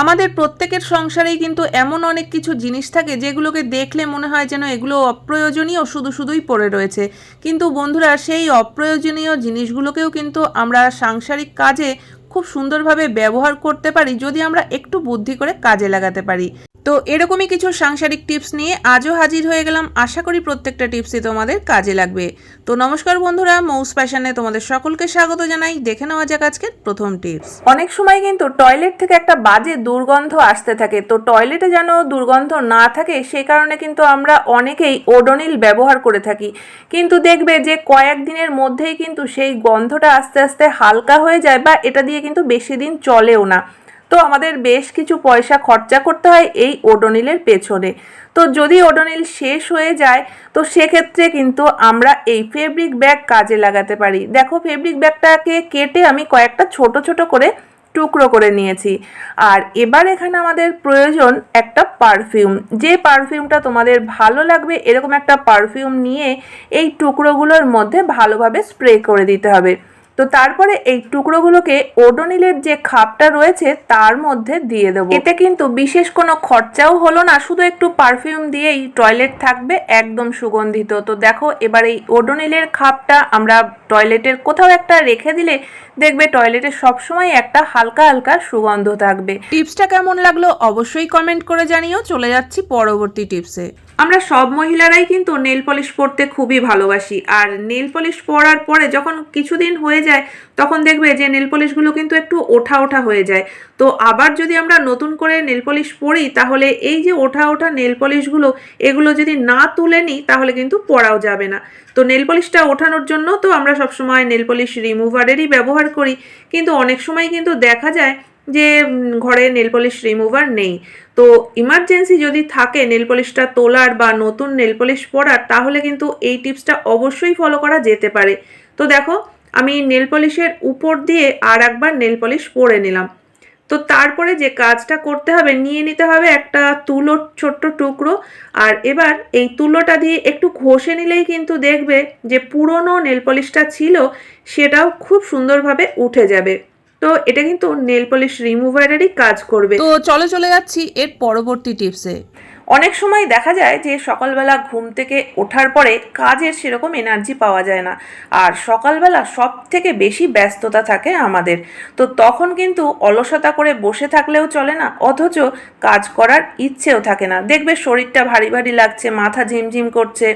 আমাদের প্রত্যেকের সংসারেই কিন্তু এমন অনেক কিছু জিনিস থাকে যেগুলোকে দেখলে মনে হয় যেন এগুলো অপ্রয়োজনীয়, শুধু শুধুই পড়ে রয়েছে। কিন্তু বন্ধুরা, সেই অপ্রয়োজনীয় জিনিসগুলোকেও কিন্তু আমরা সাংসারিক কাজে খুব সুন্দরভাবে ব্যবহার করতে পারি যদি আমরা একটু বুদ্ধি করে কাজে লাগাতে পারি। তো এরকমই কিছু সাংসারিক টিপস নিয়ে আজও হাজির হয়ে গেলাম। আশা করি প্রত্যেকটা টিপসই তোমাদের কাজে লাগবে। তো নমস্কার বন্ধুরা, মৌস প্যাশনে তোমাদের সকলকে স্বাগত জানাই। দেখে নেওয়া যাক আজকের প্রথম টিপস। অনেক সময় কিন্তু টয়লেট থেকে একটা বাজে দুর্গন্ধ আসতে থাকে। তো টয়লেটে যেন দুর্গন্ধ না থাকে, সে কারণে কিন্তু আমরা অনেকেই ওডোনিল ব্যবহার করে থাকি। কিন্তু দেখবে যে কয়েকদিনের মধ্যেই কিন্তু সেই গন্ধটা আস্তে আস্তে হালকা হয়ে যায় বা এটা দিয়ে কিন্তু বেশি দিন চলেও না। তো আমাদের বেশ কিছু পয়সা খরচা করতে হয় এই ওডোনিলের পেছনে। তো যদি ওডোনিল শেষ হয়ে যায়, তো সেক্ষেত্রে কিন্তু আমরা এই ফেব্রিক ব্যাগ কাজে লাগাতে পারি। দেখো, ফেব্রিক ব্যাগটাকে কেটে আমি কয়েকটা ছোট ছোট করে টুকরো করে নিয়েছি। আর এবার এখানে আমাদের প্রয়োজন একটা পারফিউম। যে পারফিউমটা তোমাদের ভালো লাগবে, এরকম একটা পারফিউম নিয়ে এই টুকরোগুলোর মধ্যে ভালোভাবে স্প্রে করে দিতে হবে। তো তারপরে এই টুকরোগুলোকে ওডোনিলের যে খাপটা রয়েছে, তার মধ্যে দিয়ে দেবো। এতে কিন্তু বিশেষ কোনো খরচাও হলো না, শুধু একটু পারফিউম দিয়েই টয়লেট থাকবে, একদম সুগন্ধিত। তো দেখো, এবার এই ওডোনিলের খাপটা আমরা টয়লেটের কোথাও একটা রেখে দিলে দেখবে টয়লেটে সবসময় একটা হালকা হালকা সুগন্ধ থাকবে। টিপসটা কেমন লাগল অবশ্যই কমেন্ট করে জানিও। চলে যাচ্ছি পরবর্তী টিপসে। আমরা সব মহিলারাই কিন্তু নেল পলিশ পরতে খুবই ভালোবাসি। আর নেল পলিশ পরার পরে যখন কিছুদিন হয়ে যায়, তখন দেখবে যে নেল পলিশগুলো কিন্তু একটু ওঠা ওঠা হয়ে যায়। তো আবার যদি আমরা নতুন করে নেল পলিশ পরি, তাহলে এই যে ওঠা ওঠা নেল পলিশগুলো এগুলো যদি না তুলে নিই, তাহলে কিন্তু পরাও যাবে না। তো নেল পলিশটা ওঠানোর জন্য তো আমরা সবসময় নেল পলিশ রিমুভারেরই ব্যবহার করি। কিন্তু অনেক সময় কিন্তু দেখা যায় যে ঘরে নেল পলিশ রিমুভার নেই। তো ইমার্জেন্সি যদি থাকে নেল পলিশটা তোলার বা নতুন নেল পলিশ পরার, তাহলে কিন্তু এই টিপসটা অবশ্যই ফলো করা যেতে পারে। তো দেখো আমি নেল পলিশের উপর দিয়ে আর একবার নেল পলিশ পরে নিলাম। তো তারপরে যে কাজটা করতে হবে, নিয়ে নিতে হবে একটা তুলোর ছোট্ট টুকরো আর এবার এই তুলোটা দিয়ে একটু ঘষে নিলেই কিন্তু দেখবে যে পুরনো নেল পলিশটা ছিল, সেটাও খুব সুন্দরভাবে উঠে যাবে। তো এটা কিন্তু নেল পলিশ রিমুভারেরই কাজ করবে। তো চলে চলে যাচ্ছি এর পরবর্তী টিপসে। অনেক সময় দেখা যায় যে সকালবেলা ঘুম থেকে ওঠার পরে কাজের সেরকম এনার্জি পাওয়া যায় না। আর সকালবেলা সব থেকে বেশি ব্যস্ততা থাকে আমাদের। তো তখন কিন্তু অলসতা করে বসে থাকলেও চলে না, অথচ কাজ করার ইচ্ছেও থাকে না। দেখবে শরীরটা ভারী ভারী লাগছে, মাথা ঝিমঝিম করছে।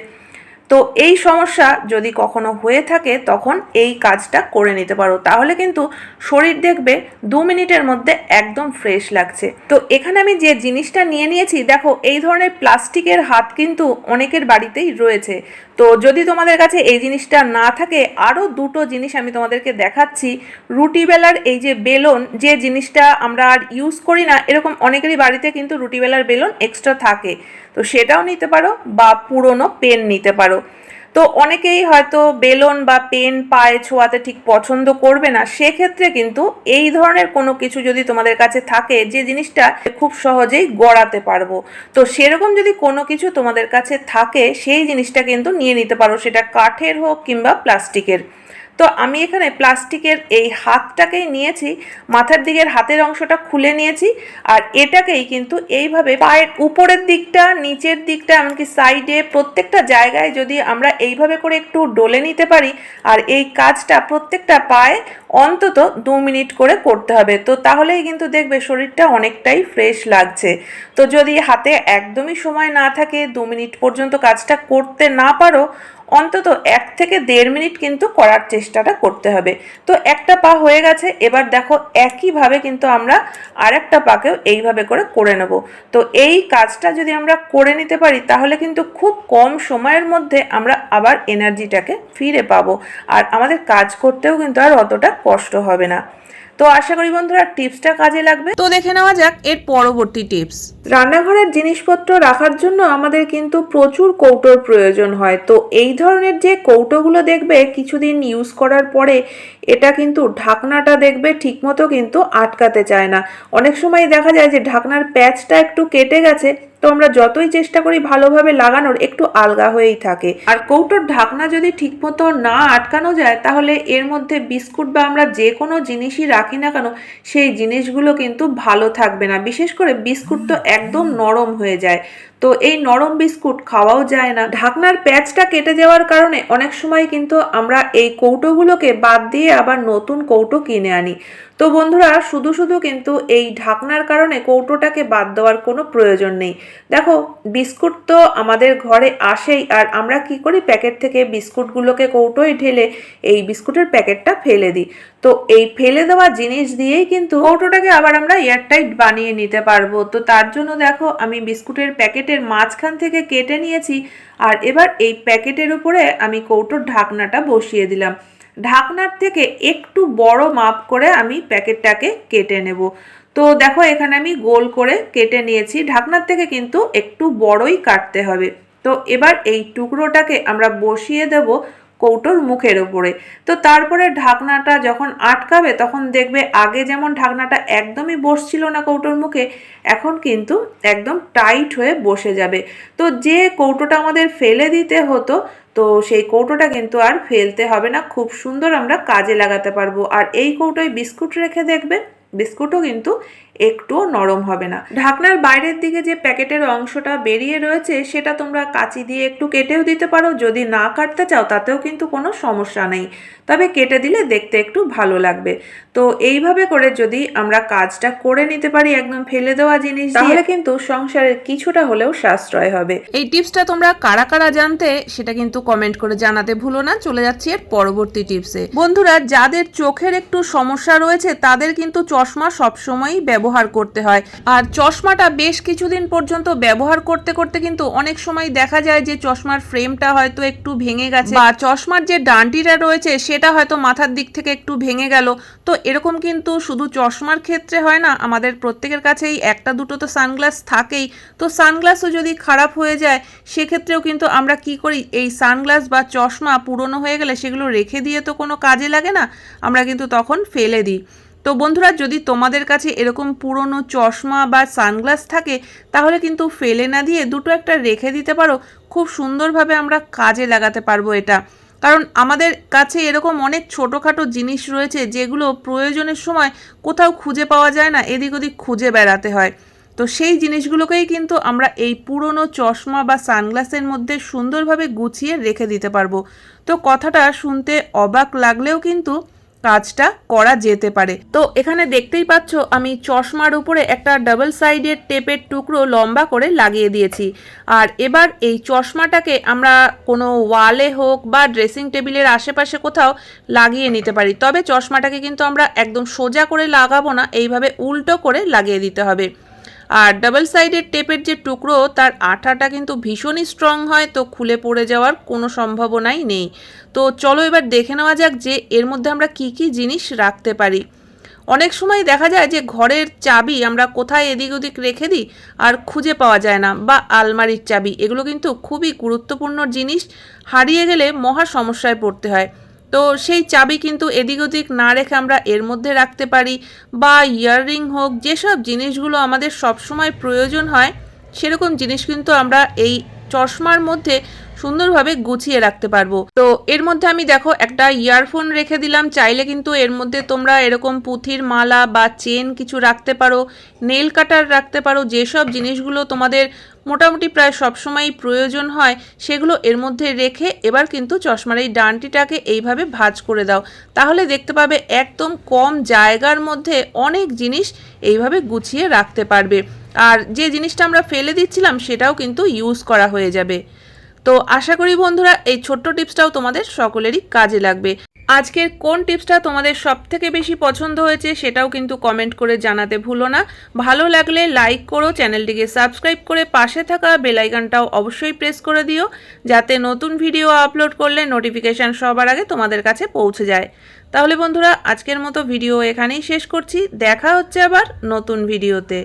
তো এই সমস্যা যদি কখনো হয়ে থাকে, তখন এই কাজটা করে নিতে পারো। তাহলে কিন্তু শরীর দেখবে দু মিনিটের মধ্যে একদম ফ্রেশ লাগছে। তো এখানে আমি যে জিনিসটা নিয়ে নিয়েছি, দেখো, এই ধরনের প্লাস্টিকের হাত কিন্তু অনেকের বাড়িতেই রয়েছে। তো যদি তোমাদের কাছে এই জিনিসটা না থাকে আরও দুটো জিনিস আমি তোমাদেরকে দেখাচ্ছি। রুটিবেলার এই যে বেলন, যে জিনিসটা আমরা আর ইউজ করি না, এরকম অনেকেরই বাড়িতে কিন্তু রুটিবেলার বেলন এক্সট্রা থাকে। তো সেটাও নিতে পারো বা পুরনো পেন নিতে পারো। তো অনেকেই হয়তো বেলন বা পেন পায়ে ছোঁয়াতে ঠিক পছন্দ করবে না। সেক্ষেত্রে কিন্তু এই ধরনের কোনো কিছু যদি তোমাদের কাছে থাকে, যে জিনিসটা খুব সহজেই গড়াতে পারব। তো সেরকম যদি কোনো কিছু তোমাদের কাছে থাকে, সেই জিনিসটা কিন্তু নিয়ে নিতে পারো। সেটা কাঠের হোক কিংবা প্লাস্টিকের। তো আমি এখানে প্লাস্টিকের এই হাতটাকেই নিয়েছি, মাথার দিকের হাতের অংশটা খুলে নিয়েছি, আর এটাকেই কিন্তু এইভাবে পায়ের উপরের দিকটা, নিচের দিকটা, এমনকি সাইডে প্রত্যেকটা জায়গায় যদি আমরা এইভাবে করে একটু ডলে নিতে পারি, আর এই কাজটা প্রত্যেকটা পায়ে অন্তত দু মিনিট করে করতে হবে। তো তাহলেই কিন্তু দেখবে শরীরটা অনেকটাই ফ্রেশ লাগছে। তো যদি হাতে একদমই সময় না থাকে, দু মিনিট পর্যন্ত কাজটা করতে না পারো অন্তত এক থেকে দেড় মিনিট কিন্তু করার চেষ্টাটা করতে হবে। তো একটা পা হয়ে গেছে, এবার দেখো একইভাবে কিন্তু আমরা আরেকটা পাকেও এইভাবে করে করে নেব। তো এই কাজটা যদি আমরা করে নিতে পারি, তাহলে কিন্তু খুব কম সময়ের মধ্যে আমরা আবার এনার্জিটাকে ফিরে পাবো। আর আমাদের কাজ করতেও কিন্তু আর অতটা কষ্ট হবে না। তো আশা করি বন্ধুরা টিপসটা কাজে লাগবে। তো দেখে নেওয়া যাক এর পরবর্তী টিপস। রান্নাঘরের জিনিসপত্র রাখার জন্য আমাদের কিন্তু প্রচুর কৌটোর প্রয়োজন হয়। তো এই ধরনের যে কৌটোগুলো দেখবে কিছুদিন ইউজ করার পরে এটা কিন্তু ঢাকনাটা দেখবে ঠিকমতো কিন্তু আটকাতে চায় না। অনেক সময় দেখা যায় যে ঢাকনার প্যাচটা একটু কেটে গেছে তো আমরা যতই চেষ্টা করি ভালোভাবে লাগানোর, একটু আলগা হয়েই থাকে। আর কৌটোর ঢাকনা যদি ঠিকমতো না আটকানো যায়, তাহলে এর মধ্যে বিস্কুট বা আমরা যে কোনো জিনিসই রাখি না কেন, সেই জিনিসগুলো কিন্তু ভালো থাকবে না। বিশেষ করে বিস্কুট তো একদম নরম হয়ে যায়। তো এই নরম বিস্কুট খাওয়াও যায় না। ঢাকনার প্যাচটা কেটে যাওয়ার কারণে অনেক সময় কিন্তু আমরা এই কৌটোগুলোকে বাদ দিয়ে আবার নতুন কৌটো কিনে আনি। তো বন্ধুরা, শুধু শুধু কিন্তু এই ঢাকনার কারণে কৌটোটাকে বাদ দেওয়ার কোনো প্রয়োজন নেই। দেখো, বিস্কুট তো আমাদের ঘরে আসেই, আর আমরা কি করি? প্যাকেট থেকে বিস্কুটগুলোকে কৌটোয় ঢেলে এই বিস্কুটের প্যাকেটটা ফেলে দিই। তো এই ফেলে দেওয়া জিনিস দিয়েই কিন্তু কৌটোটাকে আবার আমরা এয়ারটাইট বানিয়ে নিতে পারব। তো তার জন্য দেখো, আমি বিস্কুটের প্যাকেটের মাঝখান থেকে কেটে নিয়েছি আর এবার এই প্যাকেটের উপরে আমি কৌটোর ঢাকনাটা বসিয়ে দিলাম। ঢাকনার থেকে একটু বড় মাপ করে আমি প্যাকেটটাকে কেটে নেব। তো দেখো, এখানে আমি গোল করে কেটে নিয়েছি। ঢাকনার থেকে কিন্তু একটু বড়ই কাটতে হবে। তো এবার এই টুকরোটাকে আমরা বসিয়ে দেব। কৌটোর মুখের ওপরে। তো তারপরে ঢাকনাটা যখন আটকাবে, তখন দেখবে আগে যেমন ঢাকনাটা একদমই বসছিল না কৌটোর মুখে, এখন কিন্তু একদম টাইট হয়ে বসে যাবে। তো যে কৌটোটা আমাদের ফেলে দিতে হতো, তো সেই কৌটোটা কিন্তু আর ফেলতে হবে না। খুব সুন্দর আমরা কাজে লাগাতে পারব। আর এই কৌটোয় বিস্কুট রেখে দেখবে, বিস্কুটও কিন্তু একটুও নরম হবে না। ঢাকনার বাইরের দিকে যে প্যাকেটের অংশটা বেরিয়ে রয়েছে সেটা তোমরা কাঁচি দিয়ে একটু কেটেও দিতে পারো। যদি না কাটতে চাও তাতেও কিন্তু কোনো সমস্যা নেই। তবে কেটে দিলে দেখতে একটু ভালো লাগবে। তো এইভাবে করে যদি আমরা কাজটা করে নিতে পারি একদম ফেলে দেওয়া জিনিস তাহলে কিন্তু সংসারের কিছুটা হলেও সাশ্রয় হবে। এই টিপসটা তোমরা কারা কারা জানতে সেটা কিন্তু কমেন্ট করে জানাতে ভুলো না। চলে যাচ্ছি এর পরবর্তী টিপসে। বন্ধুরা যাদের চোখের একটু সমস্যা রয়েছে তাদের কিন্তু চশমা সবসময়ই ব্যবহার করতে হয়। আর চশমাটা বেশ কিছুদিন পর্যন্ত ব্যবহার করতে করতে কিন্তু অনেক সময় দেখা যায় যে চশমার ফ্রেমটা হয়তো একটু ভেঙে গেছে বা চশমার যে ডান্টিটা রয়েছে সেটা হয়তো মাথার দিক থেকে একটু ভেঙে গেল। তো এরকম কিন্তু শুধু চশমার ক্ষেত্রে হয় না, আমাদের প্রত্যেকের কাছেই একটা দুটো তো সানগ্লাস থাকেই। তো সানগ্লাসও যদি খারাপ হয়ে যায়, সেক্ষেত্রেও কিন্তু আমরা কি করি? এই সানগ্লাস বা চশমা পুরনো হয়ে গেলে সেগুলো রেখে দিয়ে তো কোনো কাজে লাগে না, আমরা কিন্তু তখন ফেলে দিই। তো বন্ধুরা, যদি তোমাদের কাছে এরকম পুরনো চশমা বা সানগ্লাস থাকে, তাহলে কিন্তু ফেলে না দিয়ে দুটো একটা রেখে দিতে পারো। খুব সুন্দরভাবে আমরা কাজে লাগাতে পারব এটা। কারণ আমাদের কাছে এরকম অনেক ছোটোখাটো জিনিস রয়েছে, যেগুলো প্রয়োজনের সময় কোথাও খুঁজে পাওয়া যায় না, এদিক ওদিক খুঁজে বেড়াতে হয়। তো সেই জিনিসগুলোকেই কিন্তু আমরা এই পুরনো চশমা বা সানগ্লাসের মধ্যে সুন্দরভাবে গুছিয়ে রেখে দিতে পারব। তো কথাটা শুনতে অবাক লাগলেও কিন্তু কাজটা করা যেতে পারে। তো এখানে দেখতেই পাচ্ছ, আমি চশমার উপরে একটা ডাবল সাইডের টেপের টুকরো লম্বা করে লাগিয়ে দিয়েছি। আর এবার এই চশমাটাকে আমরা কোনো ওয়ালে হোক বা ড্রেসিং টেবিলের আশেপাশে কোথাও লাগিয়ে নিতে পারি। তবে চশমাটাকে কিন্তু আমরা একদম সোজা করে লাগাবো না, এইভাবে উল্টো করে লাগিয়ে দিতে হবে। আর ডাবল সাইডের টেপের যে টুকরো, তার আঠাটা কিন্তু ভীষণই স্ট্রং হয়, তো খুলে পড়ে যাওয়ার কোনো সম্ভাবনাই নেই। তো চলো এবার দেখে নেওয়া যাক যে এর মধ্যে আমরা কি কি জিনিস রাখতে পারি। অনেক সময় দেখা যায় যে ঘরের চাবি আমরা কোথায় এদিক ওদিক রেখে দিই আর খুঁজে পাওয়া যায় না, বা আলমারির চাবি, এগুলো কিন্তু খুবই গুরুত্বপূর্ণ জিনিস। হারিয়ে গেলে মহা সমস্যায় পড়তে হয়। তো সেই চাবি কিন্তু এদিক ওদিক না রেখে আমরা এর মধ্যে রাখতে পারি বা ইয়াররিং হোক, যেসব জিনিসগুলো আমাদের সবসময় প্রয়োজন হয়, সেরকম জিনিস কিন্তু আমরা এই চশমার মধ্যে সুন্দরভাবে গুছিয়ে রাখতে পারব। তো এর মধ্যে আমি দেখো একটা ইয়ারফোন রেখে দিলাম, চাইলে কিন্তু এর মধ্যে তোমরা এরকম পুঁথির মালা বা চেন কিছু রাখতে পারো, নেল কাটার রাখতে পারো, যেসব জিনিসগুলো তোমাদের মোটামুটি প্রায় সবসময়ই প্রয়োজন হয়, সেগুলো এর মধ্যে রেখে এবার কিন্তু চশমার এই ডানটিটাকে এইভাবে ভাজ করে দাও। তাহলে দেখতে পাবে একদম কম জায়গার মধ্যে অনেক জিনিস এইভাবে গুছিয়ে রাখতে পারবে। আর যে জিনিসটা আমরা ফেলে দিচ্ছিলাম, সেটাও কিন্তু ইউজ করা হয়ে যাবে। তো আশা করি বন্ধুরা, এই ছোট্ট টিপসটাও তোমাদের সকলেরই কাজে লাগবে। আজকের কোন টিপসটা তোমাদের সব থেকে বেশি পছন্দ হয়েছে সেটাও কিন্তু কমেন্ট করে জানাতে ভুলো না। ভালো লাগলে লাইক করো, চ্যানেলটিকে সাবস্ক্রাইব করে পাশে থাকা বেলাইকানটাও অবশ্যই প্রেস করে দিও, যাতে নতুন ভিডিও আপলোড করলে নোটিফিকেশান সবার আগে তোমাদের কাছে পৌঁছে যায়। তাহলে বন্ধুরা, আজকের মতো ভিডিও এখানেই শেষ করছি। দেখা হচ্ছে আবার নতুন ভিডিওতে